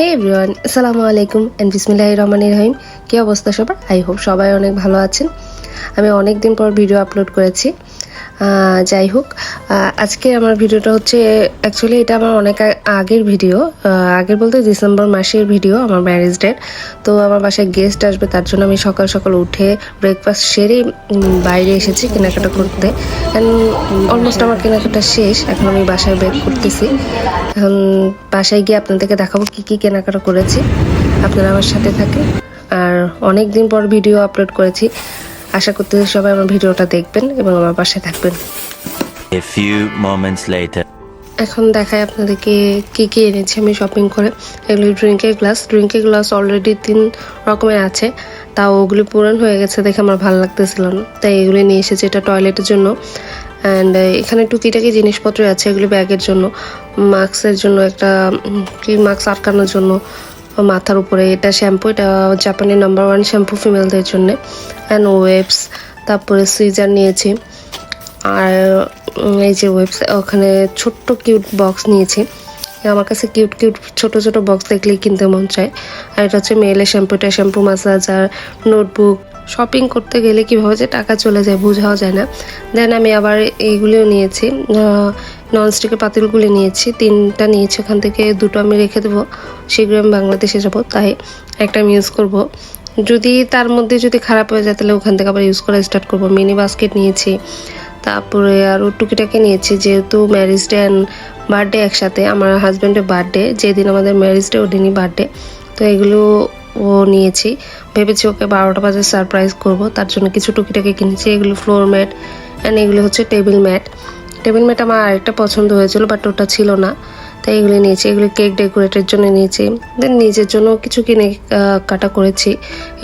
হে everyone আসসালামু আলাইকুম and বিসমিল্লাহ রহমান রহিম কি অবস্থা সবার? আই হোপ সবাই অনেক ভালো আছেন। আমি অনেক দিন পর ভিডিও আপলোড করেছি। যাই হোক আজকে আমার ভিডিওটা হচ্ছে অ্যাকচুয়ালি এটা আমার অনেক আগের ভিডিও আগের বলতে ডিসেম্বর মাসের ভিডিও, আমার ম্যারেজ ডেট তো আমার বাসায় গেস্ট আসবে, তার জন্য আমি সকাল সকাল উঠে ব্রেকফাস্ট সেরে বাইরে এসেছি কেনাকাটা করতে। অ্যান্ড অলমোস্ট আমার কেনাকাটা শেষ, এখন আমি বাসায় ব্রেক করতেছি। এখন বাসায় গিয়ে আপনাদেরকে দেখাবো কি কি কেনাকাটা করেছি। আপনারা আমার সাথে থাকেন। আর অনেক দিন পর ভিডিও আপলোড করেছি। আশা করতেছি সবাই আমার ভিডিওটা দেখবেন এবং আমার পাশে থাকবেন। A few moments later. এখন দেখায় আপনাদেরকে কি কি এনেছি আমি শপিং করে। এগুলি ড্রিঙ্কের গ্লাস। ড্রিঙ্কের গ্লাস অলরেডি তিন রকমের আছে। তাও ওগুলি পুরান হয়ে গেছে দেখে আমার ভালো লাগতেছিল না। তাই এগুলি নিয়ে এসেছি এটা টয়লেটের জন্য। অ্যান্ড এখানে টুকিটাকি জিনিসপত্র আছে এগুলি ব্যাগের জন্য। মাস্কের জন্য একটা কি মাস্ক আটকানোর জন্য। মাথার উপরে এটা শ্যাম্পু এটা জাপানের নাম্বার ওয়ান শ্যাম্পু ফিমেলদের জন্য। অ্যান্ড ওয়েবস তারপরে সুইজার নিয়েছি। আর এই যে ওয়েবসাইট ওখানে ছোট্ট কিউট বক্স নিয়েছি। আমার কাছে কিউট কিউট ছোট ছোট বক্স দেখলেই কিনতে মন চায়। আর এটা হচ্ছে মেয়েলের শ্যাম্পুটা শ্যাম্পু মাসাজার নোটবুক শপিং করতে গেলে কীভাবে যে টাকা চলে যায় বোঝাও যায় না। দেন আমি আবার এইগুলিও নিয়েছি। ননস্টিকের পাতিলগুলি নিয়েছি, তিনটা নিয়েছি ওখান থেকে দুটো আমি রেখে দেবো। শীঘ্র আমি বাংলাদেশে যাব, তাই একটা আমি ইউজ করব। যদি তার মধ্যে যদি খারাপ হয়ে যায়, তাহলে ওখান থেকে আবার ইউজ করা স্টার্ট করব। মিনি বাস্কেট নিয়েছি, তারপরে আরও টুকিটাকে নিয়েছি, যেহেতু ম্যারেজ ডে অ্যান্ড বার্থডে একসাথে, আমার হাজব্যান্ডের বার্থডে যেদিন আমাদের ম্যারেজ ডে ওদিনই বার্থডে তো এগুলো ও নিয়েছি। ভেবেছি ওকে বারোটা বাজে সারপ্রাইজ করব, তার জন্য কিছু টুকিটাকে কিনেছি, এগুলো ফ্লোর ম্যাট অ্যান্ড এগুলো হচ্ছে টেবিল ম্যাট টেবিল ম্যাট আমার আরেকটা পছন্দ হয়েছিল বাট ওটা ছিল না। তাই এগুলি নিয়েছি, এগুলি কেক ডেকোরেটের জন্য নিয়েছি। দেন নিজের জন্য কিছু কিনে কাটা করেছি।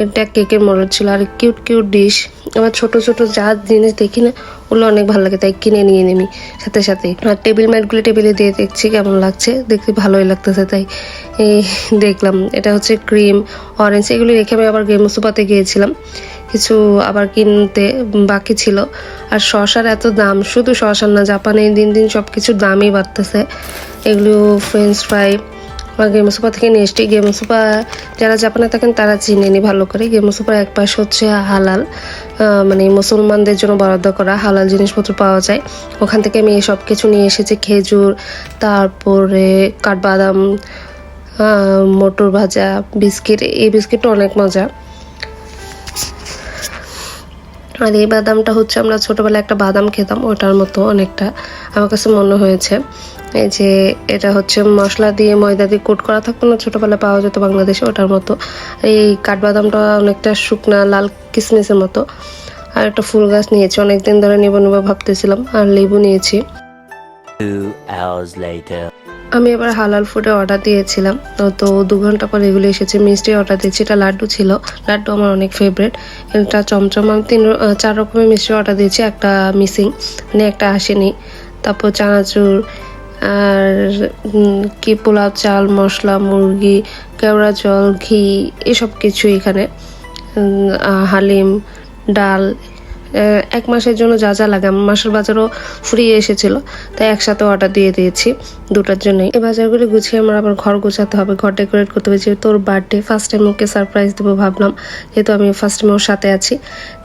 এটা কেকের মডেল ছিল, আর কিউট কিউট ডিশ আমার ছোট ছোট যা জিনিস দেখি না, ওগুলো অনেক ভালো লাগে, তাই কিনে নিয়ে নিবি সাথে সাথে। আর টেবিল ম্যাটগুলো টেবিলে দিয়ে দেখছি কেমন লাগছে। দেখতে ভালোই লাগতেছে, তাই। দেখলাম, এটা হচ্ছে ক্রিম অরেঞ্জ এগুলি রেখে আমি আবার গেম সুপাতে গিয়েছিলাম। কিছু আবার কিনতে বাকি ছিল। আর শশার এত দাম, শুধু শশার না, জাপানে দিন দিন সব কিছুর দামই বাড়তেছে। এগুলো ফ্রেঞ্চ ফ্রাই বা গেমসোপা থেকে নিয়ে এসছি। গেমসোপা যারা জাপানে থাকেন, তারা চিনে নি ভালো করে। গেমসোপার এক পাশে হচ্ছে হালাল মানে মুসলমানদের জন্য বরাদ্দ করা হালাল জিনিসপত্র পাওয়া যায়। ওখান থেকে আমি সব কিছু নিয়ে এসেছি, খেজুর, তারপরে কাঠবাদাম মটর ভাজা, বিস্কিট। এই বিস্কিটটা অনেক মজা। আর এই বাদামটা হচ্ছে আমরা ছোটবেলায় একটা বাদাম খেতাম, ওটার মতো অনেকটা। আমার কাছে মনে হয়েছে। এই যে এটা হচ্ছে মশলা দিয়ে ময়দা দিয়ে কোট করা থাকতো না, ছোটবেলায় পাওয়া যেত বাংলাদেশে ওটার মতো। এই কাঠবাদামটা অনেকটা শুকনা, লাল কিসমিসের মতো। আর একটা ফুল গাছ নিয়েছি, অনেকদিন ধরে নেব নেব ভাবতেছিলাম, আর লেবু নিয়েছি. আমি এবার হালাল ফুডে অর্ডার দিয়েছিলাম। তো দু ঘণ্টা পর এগুলো এসেছে। মিষ্টি অর্ডার দিয়েছি। এটা লাড্ডু ছিল। লাড্ডু আমার অনেক ফেভারিট এটা চমচম আমি তিন চার রকমের মিষ্টি অর্ডার দিয়েছি। একটা মিসিং মানে একটা আসেনি। তারপর চানাচুর, আর কি পোলাও চাল, মশলা, মুরগি, কেওড়া জল, ঘি, এসব কিছু এখানে। হালিম, ডাল এক মাসের জন্য যা যা লাগে। আমার মাসের বাজারও ফ্রি এসেছিল, তাই একসাথে অর্ডার দিয়ে দিয়েছি, দুটার জন্যই। এই বাজারগুলি গুছিয়ে আমার আবার ঘর গোছাতে হবে, ঘর ডেকোরেট করতে হবে, যেহেতু ওর বার্থডে ফার্স্ট টাইম ওকে সারপ্রাইজ দেবো ভাবলাম, যেহেতু আমি ফার্স্ট টাইম ওর সাথে আছি,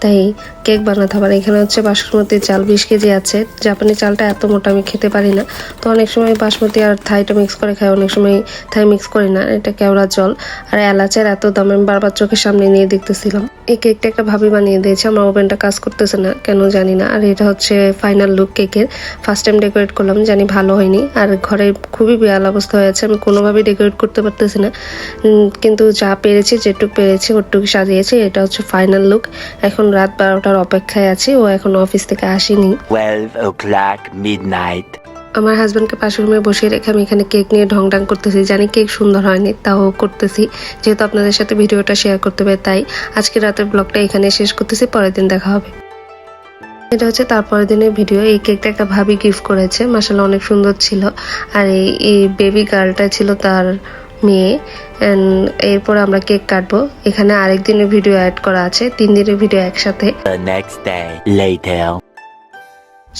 তাই কেক বানাতে হবে। এখানে হচ্ছে বাসমতি চাল, বিশ কেজি আছে। জাপানি চালটা এত মোটা আমি খেতে পারি না। তো অনেক সময় বাসমতি আর থাইটা মিক্স করে খাই, অনেক সময় থাই মিক্স করি না, এটা কেওড়া জল। আর এলাচের এত দাম, আমি বারবার চোখের সামনে নিয়ে দেখতেছিলাম। এই কেকটা একটা ভাবি বানিয়ে দিয়েছে। আমার ওভেনটা কাজ করতেছে না, কেন জানি না। আর এটা হচ্ছে ফাইনাল লুক কেকের। ফার্স্ট টাইম ডেকোরেট করলাম, জানি ভালো হয়নি। আর ঘরে খুবই বেয়াল অবস্থা হয়েছে আমি কোনোভাবেই ডেকোরেট করতে পারতেছি না। কিন্তু যা পেরেছি, যেটুকু পেরেছি, ওটুকু সাজিয়েছি, এটা হচ্ছে ফাইনাল লুক এখন রাত বারোটার অপেক্ষায় আছি। ও এখন অফিস থেকে আসেনি. আমার হাজব্যান্ডকে পাশের রুমে বসিয়ে রেখে আমি এখানে কেক নিয়ে ঢং ডাং করতেছি। জানি কেক সুন্দর হয়নি, তাও করতেছি। যেহেতু আপনাদের সাথে ভিডিওটা শেয়ার করতে হবে, তাই আজকে রাতের ব্লগটা এখানে শেষ করতেছি, পরের দিন দেখা হবে। এটা হচ্ছে তারপরের দিনের ভিডিও এই কেকটা একটা ভাবি গিফট করেছে মাসাল্লাহ অনেক সুন্দর ছিল। আর এই বেবি গার্লটা ছিল তার মেয়ে। এরপর আমরা কেক কাটবো। এখানে আরেক দিনের ভিডিও অ্যাড করা আছে, তিন দিনের ভিডিও একসাথে।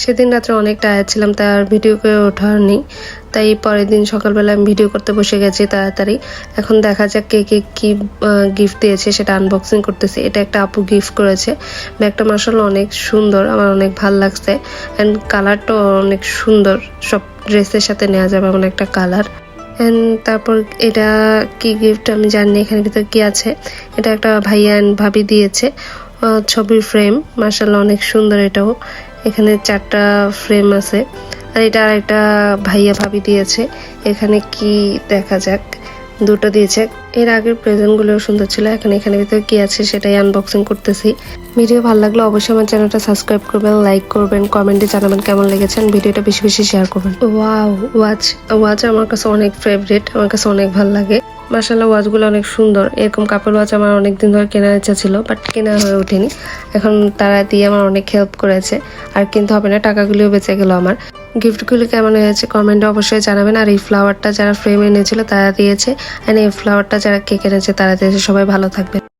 সেদিন রাত্রে অনেক টায়ার ছিলাম, তাই আর ভিডিও করে ওঠার নেই। তাই পরের দিন সকালবেলা আমি ভিডিও করতে বসে গেছি তাড়াতাড়ি। এখন দেখা যাক কে কে কি গিফট দিয়েছে, সেটা আনবক্সিং করতেছি। এটা একটা আপু গিফট করেছে। ব্যাগটা মার্শাল অনেক সুন্দর, আমার অনেক ভালো লাগছে। অ্যান্ড কালারটাও অনেক সুন্দর। সব ড্রেসের সাথে নেওয়া যাবে এমন একটা কালার অ্যান্ড তারপর এটা কি গিফট আমি জানি এখানে ভিতরে কি আছে। এটা একটা ভাইয়া অ্যান্ড ভাবি দিয়েছে ছবির ফ্রেম মার্শাল অনেক সুন্দর এটাও। এখানে চারটা ফ্রেম আছে। আর এটা একটা ভাইয়া ভাবি দিয়েছে। এখানে কি দেখা যাক। দুটো দিয়েছে। এর আগের প্রেজেন্টগুলো সুন্দর ছিল। এখন এখানে ভিতরে কি আছে সেটাই আনবক্সিং করতেছি। ভিডিও ভালো লাগলে অবশ্যই আমার চ্যানেলটা সাবস্ক্রাইব করবেন লাইক করবেন কমেন্টে জানাবেন কেমন লেগেছে। and ভিডিওটা বেশি বেশি শেয়ার করবেন। ওয়াও ওয়াচ ওয়াচ আমার কাছে অনেক ফেভারিট আমার কাছে অনেক ভালো লাগে। মার্শাল্লাহ ওয়াচগুলো অনেক সুন্দর। এরকম কাপড় ওয়াচ আমার অনেক দিন ধরে কেনার ইচ্ছা ছিল বাট কেনা হয়ে ওঠেনি। এখন তারা দিয়ে আমার অনেক হেল্প করেছে, আর কিনতে হবে না, টাকাগুলিও বেঁচে গেল আমার। গিফটগুলি কেমন হয়েছে কমেন্টে অবশ্যই জানাবেন, আর এই ফ্লাওয়ারটা যারা ফ্রেম এনেছিল তারা দিয়েছে অ্যান্ড এই ফ্লাওয়ারটা যারা কেক এনেছে তারা দিয়েছে। সবাই ভালো থাকবেন।